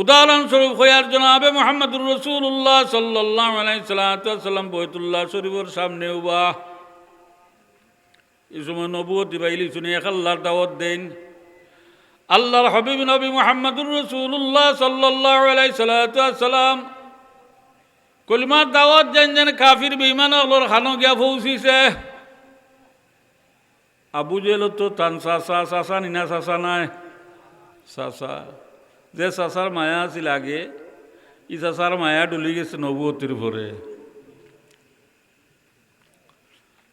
উদাহরণস্বরূপ হইয়ার জনাবে মোহাম্মদুর রসুল্লাহ সাল্লাহ আলাইসাল্লাম বৈতুল্লাহ শরীফের সামনে উবা। এই সময় নবুয়তি পাইলি শুনে এক আল্লাহর দাওয়াত দেন। আল্লাহর হবিব নবী মোহাম্মদুর রসুল্লাহ সাল্লাহ আলাইসাল্লাম কলিমার দাওয়াত যেন যেন কাফির বিমান আল্লাহর খানো গিয়া পৌঁছিছে। আবু জেল তো তান চাচা চাচা, নিনা চাচা নাই। চাচা যে চাচার মায়া আছিল আগে ই চাচার মায়া ডুলি গেছে নবুয়তির ভরে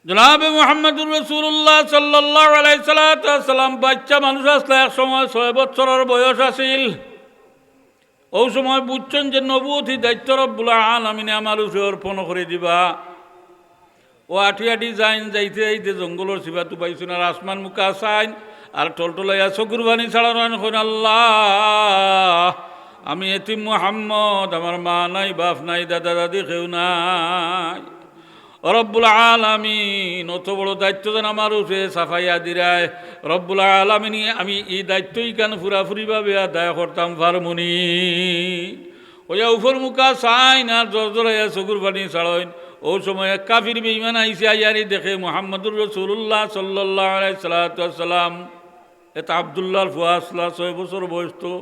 জনাবে মোহাম্মদুর রসুল্লাহ সাল্লাহ আলাইসালাম বাচ্চা মানুষ আসলে এক সময় ছয় বছরের বয়স আছিল। ও সময় বুঝছেন যে নবুতি দায়িত্ব রব্বুল আলমিনে আমার উপরে অর্পণ করে দিবা। ও আঠি আঠি যাইন, যাইতে যাইতে জঙ্গলের সিবাতু পাইছেন আর আসমান মুখা চাইন। আর টলটলাইয়া চকুর বাণী ছাড়ানো হইন আল্লাহ। আমি এতিম মোহাম্মদ, আমার মা নাই, বাপ নাই, দাদা দাদি কেউ নাই। রব্বুল আলামিন, অত বড় দায়িত্ব যেন আমার উঠে সাফাইয়া দিরায়। রব্বুল আলামিনী, আমি এই দায়িত্বই কেন ফুরাফুরিভাবে আদায় করতাম ফারমুনি? ওইয়া উপর মুখা চাই না জোর জোরাইয়া চকুর পানি ছাড়ইন ও সময় কাফির বেইমান আইসে আইয়ারি দেখে মোহাম্মদুর রসুল্লাহ সাল্লাহ সাল্লাম এটা আবদুল্লাহর ফুয়াসলা ছয় বছর বয়স তো।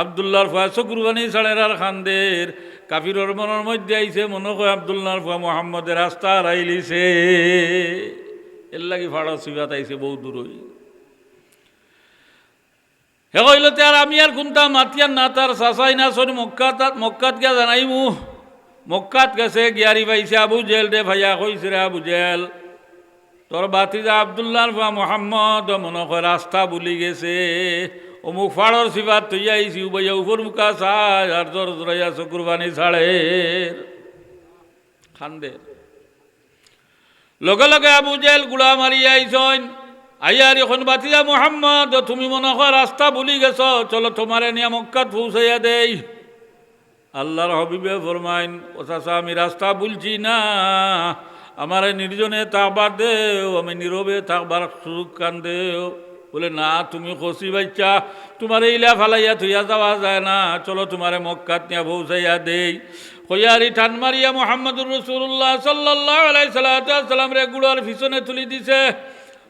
আবদুল্লাহর ফুয়া চকুরবানি ছাড়ের আর খান্দের। কাফিরর মনের মধ্যে আইছে, মনে হয় আবদুল্লাহর ফুয়া মোহাম্মদের রাস্তা হারাইলিছে এর লাগি ভাড়া সিবাত আইছে বহু দূর হই হে কইল আর আমি আর কোনটা মাতিয়ার না, তার চাচাই না সরি মক্কাত মক্কাত গিয়া জানাইমু। মক্কাত গেছে, গিয়ারি পাইছে আবু জেল দে ভাইয়া কইছে রে আবু জেল। তোর বাতিজা আবদুল্লাহর ফুয়া মোহাম্মদ, মনে হয় রাস্তা ভুলি গেছে। অমুক ফাড়র সিবাত তুই আইসি উবাইয়া উপর মুখা চাই, আর জোর জোরাইয়া ছাড়ে। খান্দের লগে লগে আবু জেল গুড়া মারি আইসন আইয়ার এখন বাতিজা মোহাম্মদ, তুমি মনে হয় রাস্তা ভুলি গেছ, চলো তোমারে নিয়ে মক্কাত পৌঁছাইয়া দেই। আল্লাহর হবিবে ফরমাইন, ও আমি রাস্তা ভুলছি না। আমার নির্জনে থাকবার দেও, আমি নীরবে থাকবার সুযোগ কান দেও। বলে, না, তুমি খসি বাচ্চা, তোমার ইলা ফালাইয়া থইয়া যাওয়া যায় না। চলো তোমারে মক্কাত নিয়ে পৌঁছাইয়া দেই। কইয়ারি টান মারিয়া মোহাম্মদুর রসুল্লাহ সাল্লাহ সাল্লাম রে গুড়ার পিছনে তুলি দিছে।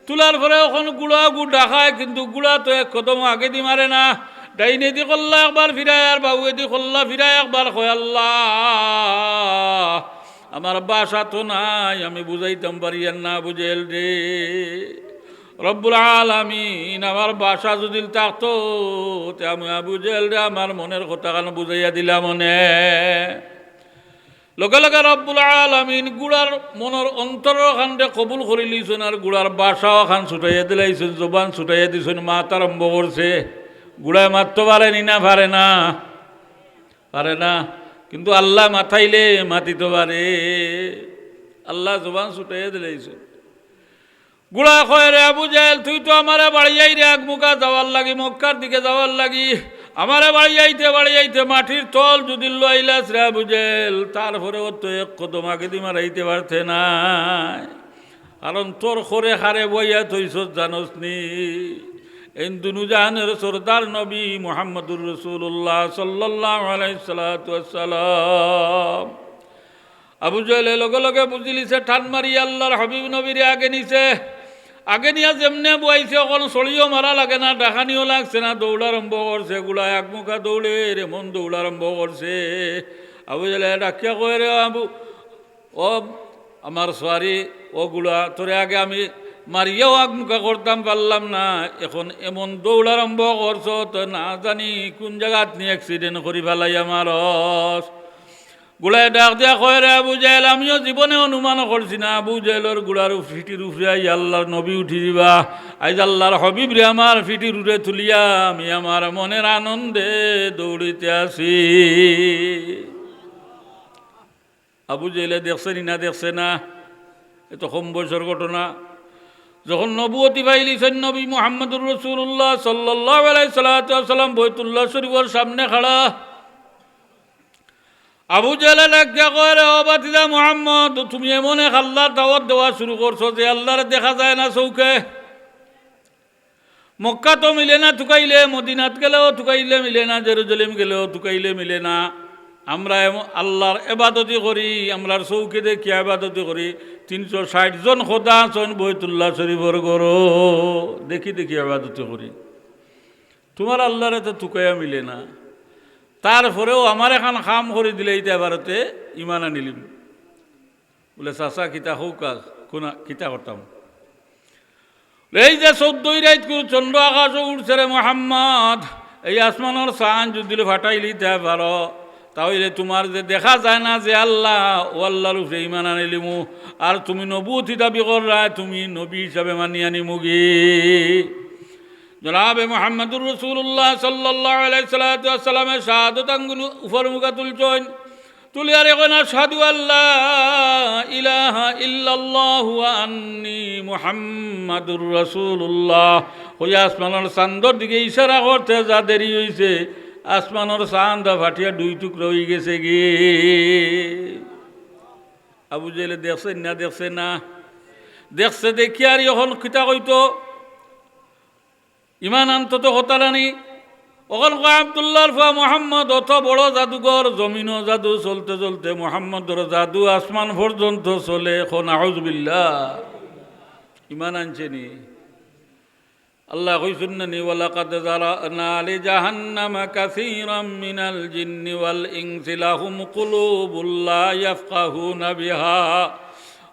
তুলার পরে এখন গুড়া গুড় ডাকায় কিন্তু গুড়া তো এক কদম আগে দি মারে না। ডাইনে দি কল্লা একবার ফিরায় আর বাবু দি কল্লা ফিরায় একবার কয়, আল্লাহ! আমার বাসা তো নাই, আমি বুঝাইতাম পারি আর না বুঝেল রে। রব্বুল আলামিন, আমার বাসা যদি থাকতো, তে আমি বুঝেল রে, আমার মনের কথা কেন বুঝাইয়া দিলাম মনে? লগে লগে রব্বুল আলামিন গুড়ার মনের অন্তর খানতে কবুল করে লিছেন আর গুড়ার বাসাও খান ছুটাইয়া দিলাইছেন, জবান ছুটাইয়া দিছেন মাত আরম্ভ করছে। গুড়ায় মারতে পারেনি না, পারে না? পারে না? কিন্তু আল্লাহ মাথাইলে মাতিতে পারে আল্লাহ জবান ছুটাইয়া দিলাইছেন গুড়া কয় রে আবু জাহেল, তুই তো আমারে বাড়ি আই রে মুখা যাওয়ার লাগি, মক্কার দিকে যাওয়ার লাগি। আমারে বাড়ি আইতে বাড়ি আইতে মাটির তল যদি লইলাস রে আবু জাহেল, তারপরে ও তো এক কদম আগে দি মারাইতে পারতে না কারণ তোর খরে হারে বইয়া তৈছ জানস নি দুনুজাহানের সরদার নবী মোহাম্মদুর রসুল্লাহ সাল্লাহ আলাইসালাম আবু জেলে লগে লগে বুঝিলিছে, ঠান মারি আল্লাহর হাবিব নবীরে আগে নিছে। আগে নিয়া যেমনে বইছে অকল চলিও মারা লাগে না ডাকানিও লাগছে না, দৌড় আরম্ভ করছে গুলা একমুখা দৌড়ে রে মন দৌড় আরম্ভ করছে আবু জেলে ডাকিয়া কয়ে রে আবু ও আমার সোয়ারি ওগুলা তোরে আগে আমি মারিয়াও আগমুখা করতাম পারলাম না। এখন এমন দৌড় আরম্ভ করছ তো না জানি কোন জায়গাত নিয়ে অ্যাক্সিডেন্ট করি ফেলাই আমার গুড়ায় ডাক দিয়া কয় রে আবু আমিও জীবনে অনুমান করছি না। আবু গুড়ার ফিটির উপরে আই আল্লাহর নবী উঠি দিবা। আইজ আল্লাহর হবিব রে আমার ফিটির উঠে তুলিয়া। আমি আমার মনের আনন্দে দৌড়িতে আসি আবু জেলে দেখছে না দেখছে না? এ তো কম বয়সের ঘটনা। যখন নবুয়তি পাইলিছেন নবী মোহাম্মদুর রসুল্লাহ সাল্লাহ আলাই বৈতুল্লাহ শরীফের সামনে খাড়া। আবু জেলে লাগিয়া কয়, রে অবাতিদা মোহাম্মদ, তুমি এমন এক আল্লাহর দাওয়াত দেওয়া শুরু করছ যে আল্লাহর দেখা যায় না চৌকে। মক্কা তো মিলে না তুকাইলে মদিনাত গেলেও তুকাইলে মিলে না, জেরুজালেম গেলেও তুকাইলে মিলে না। আমরা আল্লাহর এবাদতি করি আমরার চৌকি দেখি এবাদতি করি। তিনশো ষাট জন খোদা আছেন বৈতুল্লাহ শরীফর গর দেখি দেখি এবাদতি করি। তোমার আল্লাহর তো তুকাইয়া মিলে না। তারপরেও আমার এখন খাম করে দিলে এইটা এবারতে ইমান আনিলিম বলে, চাচা, কিতা হৌকা কোনা, কিতা করতাম? এই যে চৌদ্দই রাইত করু চন্দ্র আকাশ উঠছে রে মোহাম্মদ, এই আসমানের চান যদি ফাটাইলি তে পারো তাহলে তোমার যে দেখা যায় না যে আল্লাহ ও আল্লাহর উপরে ইমান আনিলিমু আর তুমি নবুতি দাবি কররা তুমি নবী হিসাবে মানি আনিমুগি জনাবে মোহাম্মদুর রসুল্লাহ সাল্লাহ আলাইসালামের শাহাদত আঙ্গুল উপর মুখা তুলছেন তুলে আর এখন সাধু আল্লাহ ইলাহা ইল্লাল্লাহ আন্নি মুহাম্মাদুর রসুল্লাহ ওই আসমানের চান্দর দিকে ইশারা করতে যা দেরি হয়েছে আসমানের চান্দ ফাটিয়া দুই টুকরো হয়ে গেছে গে। আবু জেলে দেখছে না দেখছে না। দেখছে দেখি আর এখন কিতা কইতো ইমান আন্তত হতারানি অকল আবদুল্লাহ ফা মোহাম্মদ অত বড় জাদুঘর জমিনও জাদু, চলতে চলতে মোহাম্মদর জাদু, আসমান পর্যন্ত চলে এখন আহজবিল্লা ইমান আনছেনি আল্লাহ হুসুন্নি ওয়ালাকাদ জারানা লি জাহান্নামা কাসীরাম মিনাল জিন্নি ওয়াল ইনসি লাহুম কুলুবুল লা ইয়াফকাহুনা বিহা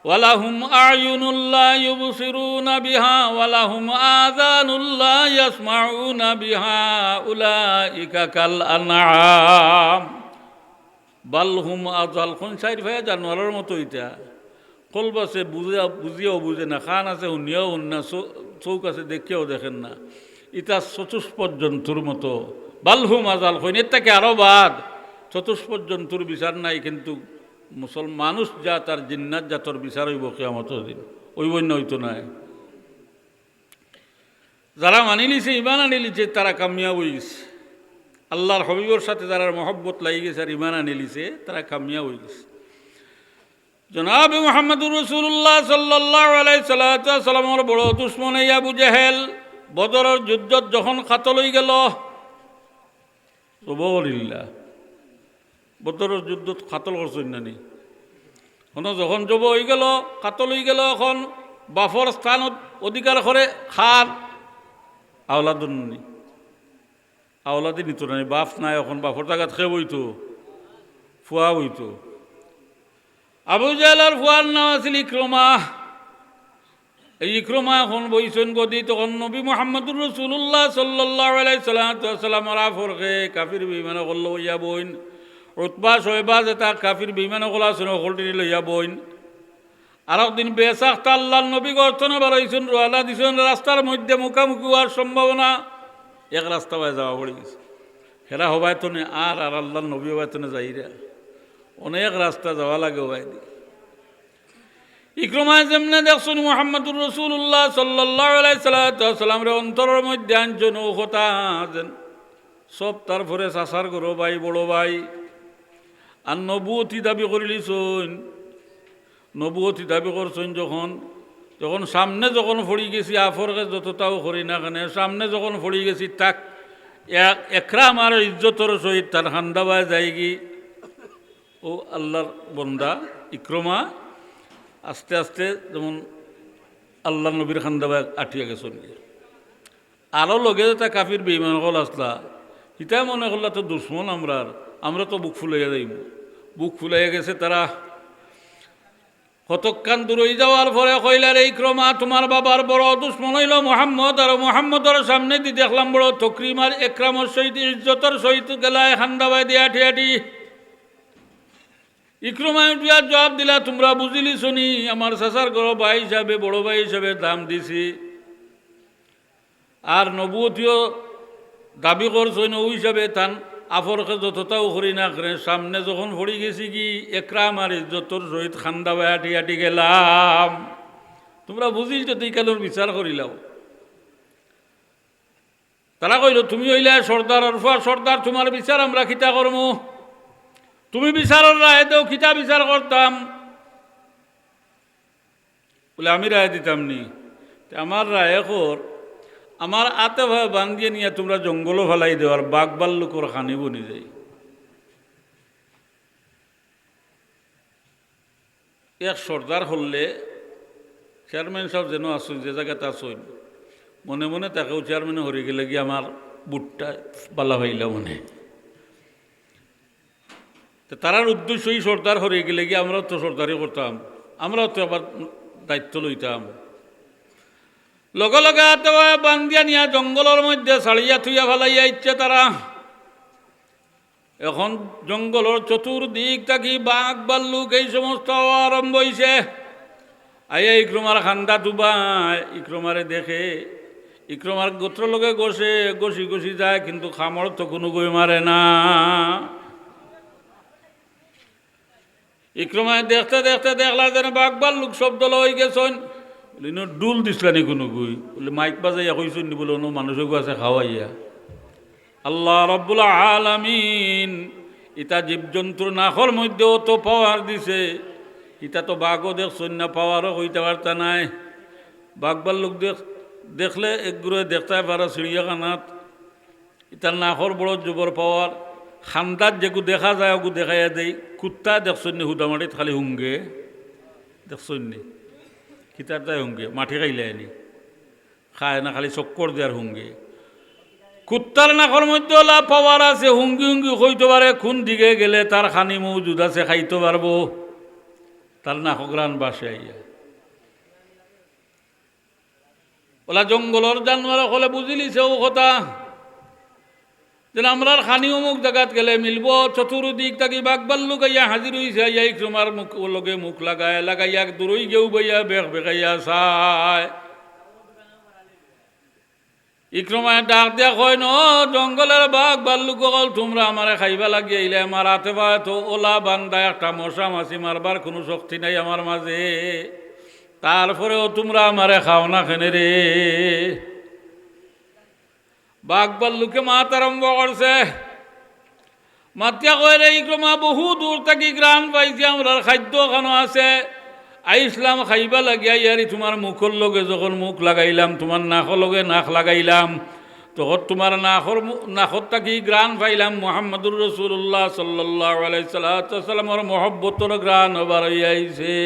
ওয়ালাহুম আয়ুনুল্লা ইউবসিরুনা বিহা ওয়ালাহুম আযানুল্লা ইয়াসমাউনা বিহা উলাইকা কাল আনআম। বালহুম আযাল কোন শাইর ভাই জানোয়ারের মতো এটা কলব আছে বুঝে বুঝিয়াও বুঝে না, খান আছে, শুনিয়াও শুন না চৌক আছে, দেখিয়াও দেখেন না। ইটা চতুষ্পদ জন্তুর মতো। বালহুম মাজাল হইন, এর থেকে আরও বাদ। চতুষ্পদ জন্তুর বিচার নাই, কিন্তু মুসলমান মানুষ যা তার জিন্নাত জাতর বিচার হইব কেমত দিন। না হইতো নাই। যারা মানি লিছে ইমান আনি লিছে তারা কামিয়া হয়ে গেছে। আল্লাহর হবিবর সাথে যারা মহব্বত লাগি গেছে আর ইমান আনি লিছে তারা কামিয়া হয়ে গেছে। জনাব মোহাম্মদুর রসুল্লাহ সাল্লাহ আলাই বড় দুশ্মন আবু জেহেল বদরের যুদ্ধত যখন খাতল গেল সবলিল্লা বদরের যুদ্ধত খাতল করছেন নানি এখন যখন জব হয়ে গেল হয়ে গেল, এখন বাফর স্থানত অধিকার করে খার আওলাদুন্নি আওলাদি নিত নাই বাপ নাই, এখন বাফর জায়গাত খেয়ে বইতো, ফুয়া বইতো। আবু জালার ফুয়ার নাম আছিল ইক্রমা। এই ইক্রমা এখন বইছেন গদি তখন নবী মোহাম্মদুর রসুল্লাহ সাল্লাহ আলাইসালাম আফরকে কাফির বিমানে করল ইয়া বইন। উৎবা শৈবা যেটা কাফির বিমানে কলা শুনে হলটি লইয়া বইন। আর একদিন বেসাখ আল্লাহ নবী গর্তনে বাড়াইছেন রোয়ালা দিছেন, রাস্তার মধ্যে মুখামুখি হওয়ার সম্ভাবনা। এক রাস্তা বাই যাওয়া পড়ে গেছে। হেরা হবাই তো নে আর আর আল্লাহ নবী হবাই তো নে যাইরা। অনেক রাস্তা যাওয়া লাগে হবাই দি ইক্রমায় যেমনে দেখছেন মোহাম্মদুর রসুল্লাহ সাল্লাহ আলাইসাল্লাম রে অন্তরের মধ্যে আনছেন ও যেন সব তারপরে চাচার গরো ভাই, বড় ভাই। আর নবুয়তি দাবি করিলিছন। নবুয়তি দাবি করছেন যখন যখন সামনে যখন ফড়ি গেছি আফরকে যতটাও করি না কেন, সামনে যখন ফড়ি গেছি, তাক এক একরা আমার ইজ্জতর সহিত তার হান্দাবায় যায়গি ও আল্লাহর বন্দা, ইক্রমা, আস্তে আস্তে যেমন আল্লাহ নবীর খান্দাবায় আটিয়া গেছেন। আরও লগে তা কাফির বেইমান হল আসলা ইটা মনে করলা তো দুশ্মন আমরার, আমরা তো বুক ফুলাইয়া যাইব। বুক ফুলাইয়া গেছে তারা কতক্ষণ দূর হয়ে যাওয়ার পরে কইলার, এই ক্রমা তোমার বাবার বড় দুশ্মন হইল মোহাম্মদ, আর মোহাম্মদর সামনে দি দেখলাম বড় তকরিমার একরামর সহিত, ইজ্জতর সহিত গেলায় খান্দাবাই দিয়ে আঠি। আঠি ইক্রমায় উঠিয়া জবাব দিলা, তোমরা বুঝিলি শুনি, আমার চাচার ঘর ভাই হিসাবে, বড় ভাই হিসাবে দাম দিছি। আর নবুতিও দাবি করছেন ওই হিসাবে, তান আফরকে যতটাও করি না করে, সামনে যখন পড়ি গেছি কি, একরাম আর ইজ্জতর সহিত খান্দা বাই আটি গেলাম। তোমরা বুঝিল তো তুই কালোর বিচার করিলাও। তারা কইল, তুমি হইলে সর্দার অরফা সর্দার, তোমার বিচার আমরা খিতা করমু। তুমি বিচারের রায় দেও খিতা বিচার করতাম বলে, আমি রায় দিতাম নি? আমার রায় কর আমার আতে ভয় বান্ধিয়ে নিয়ে তোমরা জঙ্গলও ফেলাই দেওয়ার বাঘ বাল্লুকর খানি বনি যাই এক সর্দার হলে চেয়ারম্যান সাহেব যেন আসুন যে জায়গাতে আসুন মনে মনে তাকেও চেয়ারম্যানে হরে গেলে গিয়ে আমার বুটটা বালা ভাইলা মনে। তো তারার উদ্দেশ্যই সর্দার হরে গেলে গিয়ে আমরাও তো সর্দারই করতাম, আমরাও তো আবার দায়িত্ব লইতাম। লগে লগে হাতে বান্ধিয়া নিয়া জঙ্গলের মধ্যে ছাড়িয়া থুইয়া ফেলাইয়া ইচ্ছে তারা। এখন জঙ্গলের চতুর্দিক থাকি বাঘ, বাল্লুক, এই সমস্ত আরম্ভ হইছে। আইয়া ইক্রমার খান্দা ডুবায় ইক্রমারে দেখে। ইক্রমার গোত্র লগে গসে, গসি গসি যায়, কিন্তু খামর তো কোনো গই মারে না। ইক্রমায় দেখতে দেখতে দেখলা যেন বাঘ লোক শব্দ লই গেছন। বলি, নো, ডুল দিসলানি কোনো গুই? বলে, মাইক বাজাইয়া কইছুন নি বলে অন্য মানুষকে আছে, খাওয়াইয়া। আল্লাহ রব্বুল আলামিন ইটা জীবজন্তুর নাখর মধ্যেও তো পাওয়ার দিছে। ইটা তো বাঘও দেখছুন না, পাওয়ারও হইতে পারতা নাই। বাঘ লোক দেখ, দেখলে একগুলো দেখতে পারো চিড়িয়াখানাত। ইটার নাখর বড় যুবর পাওয়ার। খান্দাত যেগু দেখা যায় ওগু দেখাইয়া দেই। কুত্তা দেখছুন নি হুদামাটিত খালি হুঙ্গে। দেখছুন নি। কিতার তাই হুঙ্গে মাটি খাইলে আনি। খায় না, খালি চক্কর দেওয়ার হুঙ্গে। কুত্তার নাকর মধ্যে ওলা পাওয়ার আছে, হুঙ্গি হুঙ্গি হইতে পারে কোন দিকে গেলে তার খানি মৌজুদ আছে, খাইতে পারব তার নাকগ্রান বাসে আইয়া। ওলা জঙ্গলর জানোয়ার হলে বুঝিলিছে ও কথা। যেন আমরা খানি অমুক জায়গাত গেলে মিলব, চতুর্দিক তাকি বাঘ বাল্লু গাইয়া হাজির হইছে, আইয়া তোমার মুখ লগে মুখ লাগায়, লাগাইয়া দূরই গেউ বইয়া বেগ বেগাইয়া চায়। ইক্রমায় ডাক দিয়া কয়, ন, জঙ্গলের বাঘ বাল্লুক অকল তোমরা আমারে খাইবা লাগি আইলে মারাতে পায় তো ওলা বান্দা একটা মশা মাছি মারবার কোনো শক্তি নাই আমার মাঝে। তারপরেও তোমরা আমারে খাও না খেনে রে? বাঘ বাল্লুকে মাত আরম্ভ করছে মাতিয়া কয় রে ইক্রমা বহু দূর থাকি গ্রান পাইছি আমরা খাদ্য খানো আছে। আইসলাম খাইবা লাগিয়া ইয়ারি তোমার মুখর লগে যখন মুখ লাগাইলাম তোমার নাকর লগে নাক লাগাইলাম, তখন তোমার নাকর নাকর থাকি গ্রান পাইলাম। মোহাম্মদুর রসুল্লাহ সাল্লাহ আলাইসাল্লামর মহব্বতর গ্রান হবার আইছে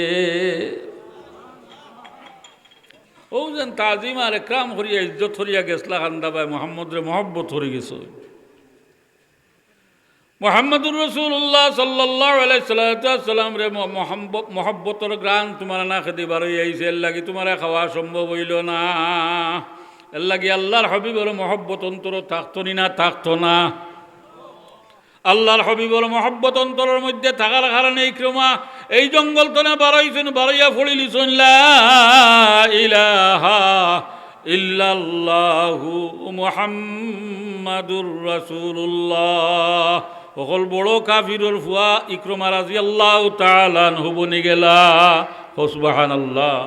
ও যেন তাজিম আর একরাম হরিয়া ইজ্জত হরিয়া গেছলা খান্দা ভাই মোহাম্মদ রে মহব্বত হরি গেছ। মোহাম্মদুর রসুল্লাহ সাল্লাহ আলাইসাল্লাম রে মহব্বতর গ্রান তোমার না খেতে বার আইছে এর লাগি তোমার খাওয়া সম্ভব হইল না। এর লাগি আল্লাহর হবিবর মহব্বত অন্তর থাকতো না থাকতো না। আল্লাহর হবিবর মহব্বত অন্তরের মধ্যে থাকার কারণে এই ক্রমা, এই জঙ্গল তো না বাড়াইছেন, বাড়াইয়া ফড়িলিছেন ইলাহা ইল্লাল্লাহু মুহাম্মাদুর রাসূলুল্লাহ। অকল বড় কাফিরর ফুয়া, ইক্রমা রাজি আল্লাহ তালান হবনি গেলা। হসবাহান আল্লাহ